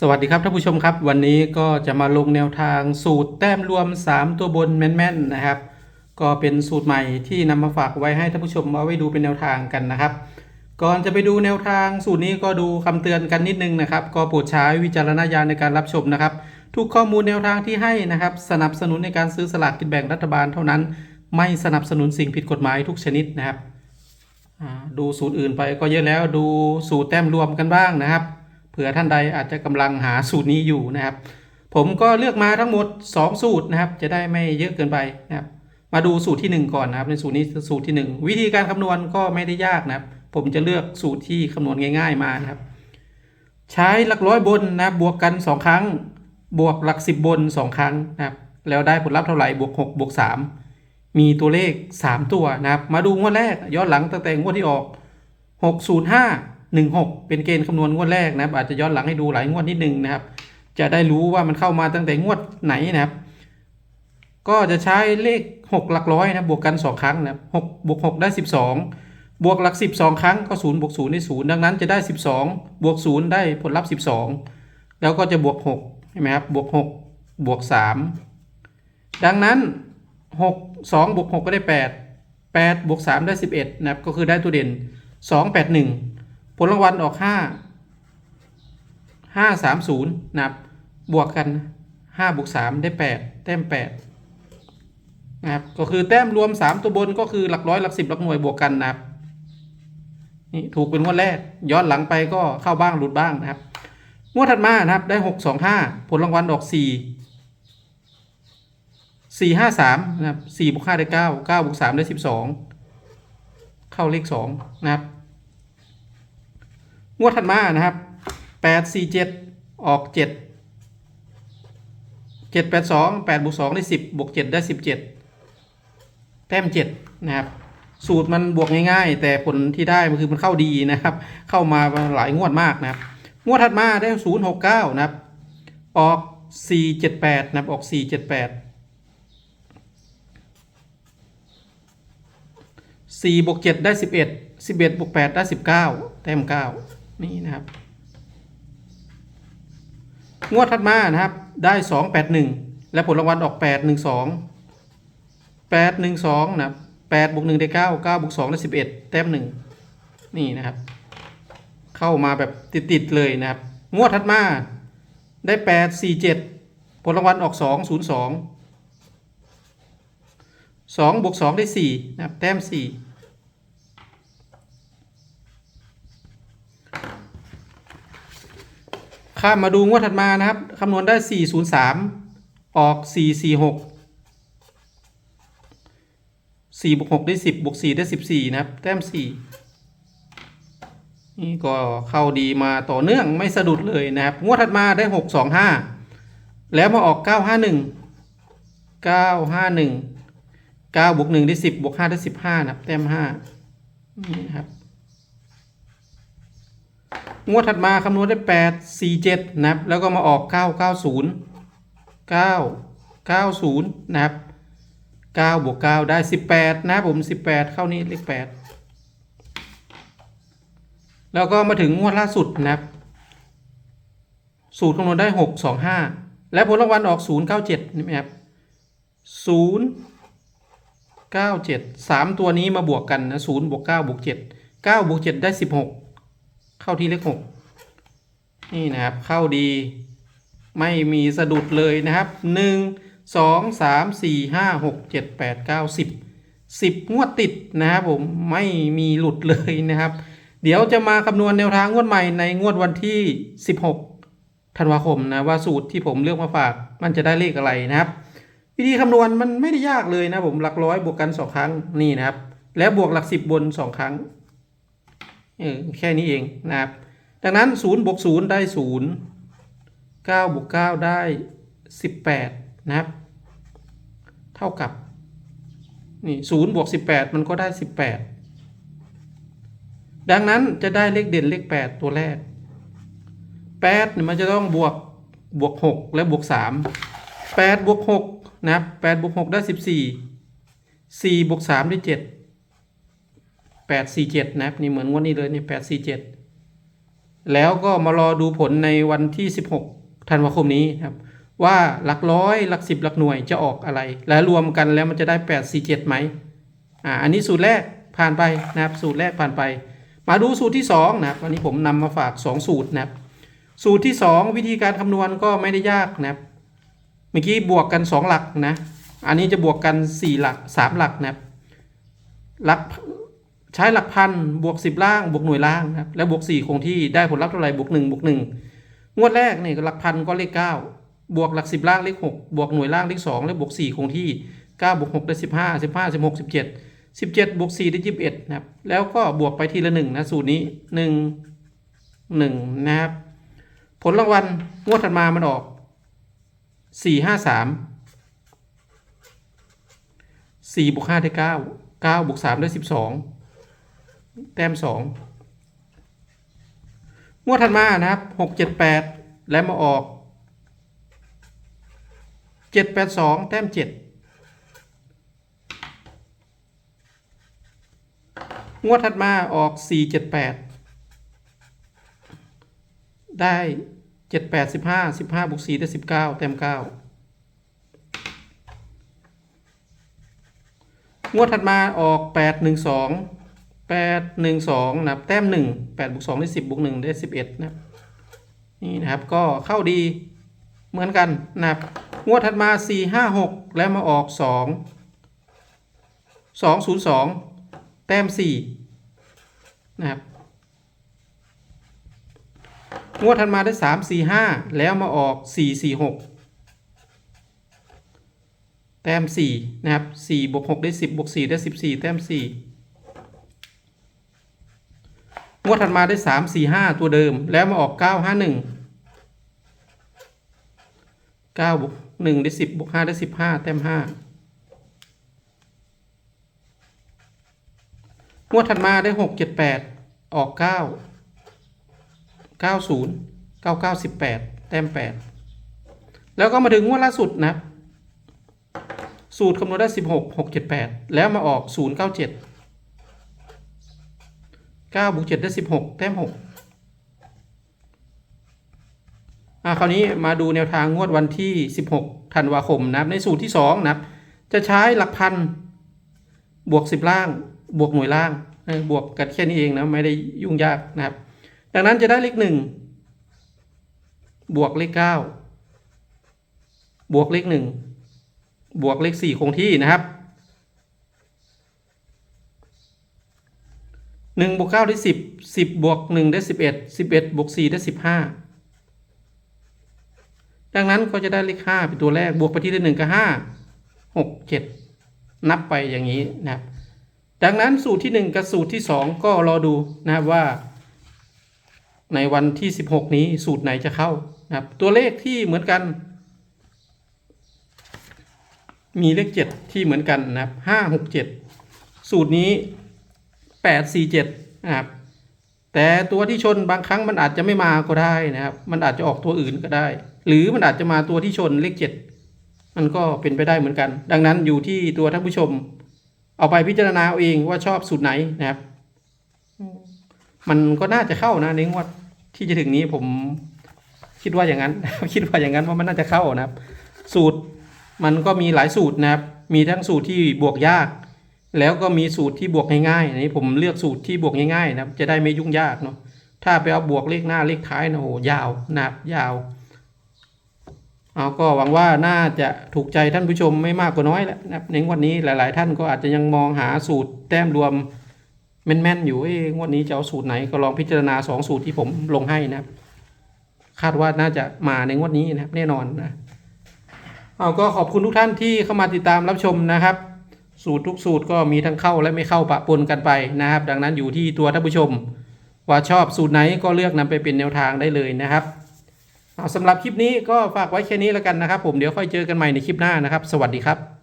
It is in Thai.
สวัสดีครับท่านผู้ชมครับ วันนี้ก็จะมาลงแนวทางสูตรแต้มรวม 3 ตัวบนแม่นๆนะครับ ก็เป็นสูตรใหม่ที่นำมาฝากไว้ให้ท่านผู้ชมเอาไว้ดูเป็นแนวทางกันนะครับ ก่อนจะไปดูแนวทางสูตรนี้ก็ดูคำเตือนกันนิดนึงนะครับ ก็โปรดใช้วิจารณญาณในการรับชมนะครับ ทุกข้อมูลแนวทางที่ให้นะครับ สนับสนุนในการซื้อสลากกินแบ่งรัฐบาลเท่านั้น ไม่สนับสนุนสิ่งผิดกฎหมายทุกชนิดนะครับดูสูตรอื่นไปก็เยอะแล้วดูสูตรแต้มรวมกันบ้างนะครับ ผื่อท่านใดอาจจะกำลังหาสูตรนี้อยู่นะครับ ผมก็เลือกมาทั้งหมด 2 สูตรนะครับ จะได้ไม่เยอะเกินไปนะครับ มาดูสูตรที่ 1 ก่อนนะครับในสูตรนี้สูตรที่ 1 วิธีการคำนวณก็ไม่ได้ยากนะครับ ผมจะเลือกสูตรที่คำนวณง่าย ๆมานะครับ ใช้หลักร้อยบนนะครับบวกกัน 2 ครั้ง บวกหลัก 10 บน 2 ครั้งนะครับ แล้วได้ผลลัพธ์เท่าไหร่บวก6บวก3มีตัวเลข 3 ตัวนะครับ มาดูงวดแรกย้อนหลังตั้งแต่งวดที่ออก 605 16 เป็นเกณฑ์คำนวณงวดแรกนะครับ อาจจะย้อนหลังให้ดูหลายงวดนิดนึงนะครับ จะได้รู้ว่ามันเข้ามาตั้งแต่งวดไหนนะครับ ก็จะใช้เลข 6 หลักร้อยนะบวกกัน 2 ครั้งนะครับ6บวก6ได้ 12 บวกหลัก 10 2 ครั้งก็0บวก0ได้0ดังนั้นจะได้ 12 บวก 0 ได้ผลลัพธ์ 12 แล้วก็จะบวก6ใช่ไหมครับบวก 6 บวก 3 ดังนั้น 6 2บวก6ก็ได้ 8 8บวก3ได้ 11นะครับก็คือได้ตัวเด่น 2 8 1 ผลรางวัลออก5 5 3 0นะครับบวกกัน5บวก3ได้8แต้ม8นะครับก็คือแต้มรวม3ตัวบนก็คือหลักร้อยหลักสิบหลักหน่วยบวกกันนะครับนี่ถูกเป็นงวดแรก ย้อนหลังไปก็เข้าบ้างหลุดบ้างนะครับงวดถัดมานะครับได้6 2 5ผลรางวัลออก4 4 5 3นะครับ4บวก5ได้9 9บวก3ได้12เข้าเลข2นะครับ งวดถัดมานะครับแปดสี่เจ็ดออกเจ็ดเจ็ดแปดสองแปดบวกสองได้สิบบวกเจ็ดได้สิบเจ็ดแต้มเจ็ดนะครับสูตรมันบวกง่ายๆ แต่ผลที่ได้มันคือมันเข้าดีนะครับ เข้ามาหลายงวดมากนะครับ งวดถัดมาได้ศูนย์หกเก้านะครับ ออกสี่เจ็ดแปดนะครับออกสี่เจ็ดแปดสี่บวกเจ็ดได้สิบเอ็ดสิบเอ็ดบวกแปดได้สิบเก้าแต้มเก้า นี่นะครับ งวดถัดมานะครับ ได้สองแปดหนึ่งและผลรางวัลออกแปดหนึ่งสองแปดหนึ่งสองนะครับแปดบวกหนึ่งได้เก้าเก้าบวกสองได้สิบเอ็ดแต้มหนึ่งนี่นะครับ เข้ามาแบบติดๆเลยนะครับ งวดถัดมาได้แปดสี่เจ็ดผลรางวัลออกสองศูนย์สองสองบวกสองได้สี่นะครับ แต้มสี่ ข้ามมาดูงวดถัดมานะครับคำนวณได้ 403 ออก 446 4บวก6ได้ 10บวก4ได้ 14 นะครับ แต้ม 4 นี่ก็เข้าดีมาต่อเนื่องไม่สะดุดเลยนะครับ งวดถัดมาได้ 625 แล้วมาออก 951 951 9บวก1ได้ 10บวก5ได้ 15 นะครับ แต้ม 5 นี่ครับ งวดถัดมาคำนวณได้ 8 4 7 นะครับ แล้วก็มาออก 9 9 0 9 9 0 นะครับ 9 บวก 9 ได้ 18 นะครับผม 18 เข้านี้เลข 8 แล้วก็มาถึงงวดล่าสุดนะครับ สูตรคำนวณได้ 6 2 5 และผลรางวัลออก 0 9 7 นี่ไหมครับ 0 9 7 3 ตัวนี้มาบวกกันนะ0บวก9บวก7 9บวก7ได้ 16 เข้าที่เลขหกนี่นะครับเข้าดีไม่มีสะดุดเลยนะครับหนึ่งสองสามสี่ห้าหกเจ็ดแปดเก้าสิบสิบงวดติดนะครับผมไม่มีหลุดเลยนะครับ เดี๋ยวจะมาคำนวณแนวทางงวดใหม่ในงวดวันที่สิบหกธันวาคมนะว่าสูตรที่ผมเลือกมาฝาก มันจะได้เลขอะไรนะครับ วิธีคำนวณมันไม่ได้ยากเลยนะผมหลักร้อยบวกกันสองครั้งนี่นะครับ แล้วบวกหลักสิบบนสองครั้ง เออแค่นี้เองนะครับ ดังนั้น0บวก0ได้ 0 9บวก9ได้ 18 นะครับ เท่ากับนี่0บวก18 มันก็ได้ 18 ดังนั้นจะได้เลขเด่นเลข 8 ตัวแรก8เนี่ยมันจะต้องบวกบวก 6 และบวก 3 8บวก6นะครับ8บวก6ได้ 14 4บวก3ได้ 7 แปดสี่เจ็ดนะครับนี่เหมือนงวันนี้เลยนี่แปดสี่เจ็ดแล้วก็มารอดูผลในวันที่ 16ธันวาคมนี้ครับ ว่าหลักร้อยหลักสิบหลักหน่วยจะออกอะไร และรวมกันแล้วมันจะได้ 8 4 7ไหมอ่าอันนี้สูตรแรกผ่านไปนะครับสูตรแรกผ่านไป มาดูสูตรที่2นะครับวันนี้ผมนำมาฝาก 2 สูตรนะครับสูตรที่ 2 วิธีการคำนวณก็ไม่ได้ยากนะครับเมื่อกี้บวกกัน 2 หลักนะอันนี้จะบวกกัน 4 หลัก 3 หลักนะครับหลัก ใช้หลักพันบวก 10 ล่างบวกหน่วยล่างนะครับแล้วบวก 4 คงที่ได้ผลลัพธ์เท่าไหร่บวก1บวก1งวดแรกนี่หลักพันก็เลข 9 บวกหลัก 10 ล่างเลข 6 บวกหน่วยล่างเลข 2 แล้วบวก 4 คงที่9บวก6ได้ 15 15 16 17 17บวก4ได้21นะครับแล้วก็บวกไปทีละ 1 นะสูตรนี้ 1 1 นะครับ ผลรางวัลงวดถัดมามันออก 4 5 3 4บวก5ได้ 9 9บวก3ได้ 12 แต้มสองงวดถัดมานะครับหกเจ็ดแปดแล้วมาออกเจ็ดแปดสองแต้มเจ็ดงวดถัดมาออกสี่เจ็ดแปดได้เจ็ดแปดสิบห้าสิบห้าบวกสี่ได้สิบเก้าเต็มเก้างวดถัดมาออกแปดหนึ่งสอง 8 1 2นะครับแต้ม1 8บวก2ได้10บวก1ได้ 11นะครับนี่นะครับก็เข้าดีเหมือนกันนะครับงวดถัดมา 4 5 6 แล้วมาออก 2 2 0 2 แต้ม4นะครับงวดถัดมาได้ 3 4 5 แล้วมาออก 4 4 6แต้ม4นะครับ4บวก6ได้ 10บวก4ได้ 14 แต้ม4 งวดถัดมาได้สามสี่ห้าตัวเดิม แล้วมาออกเก้าห้าหนึ่งเก้าบวกหนึ่งได้สิบบวกห้าได้สิบห้าเต็มห้างวดถัดมาได้หกเจ็ดแปดออกเก้าเก้าศูนย์เก้าเก้าสิบแปดเต็มแปดแล้วก็มาถึงงวดล่าสุดนะ สูตรคำนวณได้สิบหกหกเจ็ดแปดแล้วมาออกศูนย์เก้าเจ็ด 9 7 9บวก7ได้16แต้ม6อ่าคราวนี้มาดูแนวทางงวดวันที่16ธันวาคมนะครับ ในสูตรที่2นะครับ จะใช้หลักพัน บวก10ล่าง บวกหน่วยล่างบวกกันแค่นี้เองนะไม่ได้ยุ่งยากนะครับ ดังนั้นจะได้เลข1บวกเลข9บวกเลข1บวกเลข4คงที่นะครับ 1บวก9ได้ 10 10บวก1ได้ 11 11บวก4ได้ 15 ดังนั้นก็จะได้เลข5เป็นตัวแรกบวกไปที่เลข1ก็5 6 7 นับไปอย่างนี้นะครับ ดังนั้นสูตรที่ 1 กับสูตรที่ 2 ก็รอดูนะครับว่า ในวันที่ 16 นี้สูตรไหนจะเข้านะครับ ตัวเลขที่เหมือนกัน มีเลข 7 ที่เหมือนกันนะครับ5 6 7 สูตรนี้ 8 4 7นะครับแต่ตัวที่ชนบางครั้งมันอาจจะไม่มาก็ได้นะครับ มันอาจจะออกตัวอื่นก็ได้ หรือมันอาจจะมาตัวที่ชนเลข 7 มันก็เป็นไปได้เหมือนกัน ดังนั้นอยู่ที่ตัวท่านผู้ชม เอาไปพิจารณาเอาเองว่าชอบสูตรไหนนะครับ มันก็น่าจะเข้านะในงวดที่จะถึงนี้ผมคิดว่าอย่างนั้น คิดว่าอย่างนั้นว่ามันน่าจะเข้านะครับ สูตรมันก็มีหลายสูตรนะครับ มีทั้งสูตรที่บวกยาก แล้วก็มีสูตรที่บวกง่ายๆอันนี้ผมเลือกสูตรที่บวกง่ายๆนะจะได้ไม่ยุ่งยากเนาะถ้าไปเอาบวกเลขหน้าเลขท้ายนะโหยาวนับยาวเอาก็หวังว่าน่าจะถูกใจท่านผู้ชมไม่มากก็น้อยแหละนะในงวดนี้หลาย ๆ ท่านก็อาจจะยังมองหาสูตรแต้มรวมแม่นๆอยู่เอ้งวดนี้จะเอาสูตรไหนก็ลองพิจารณาสองสูตรที่ผมลงให้นะครับคาดว่าน่าจะมาในงวดนี้นะครับแน่นอนนะเอาก็ขอบคุณทุกท่านที่เข้ามาติดตามรับชมนะครับ สูตรทุกสูตรก็มีทั้งเข้าและไม่เข้าปะปนกันไปนะครับ ดังนั้นอยู่ที่ตัวท่านผู้ชม ว่าชอบสูตรไหนก็เลือกนำไปเป็นแนวทางได้เลยนะครับเอาสำหรับคลิปนี้ก็ฝากไว้แค่นี้แล้วกันนะครับ ผมเดี๋ยวค่อยเจอกันใหม่ในคลิปหน้านะครับ สวัสดีครับ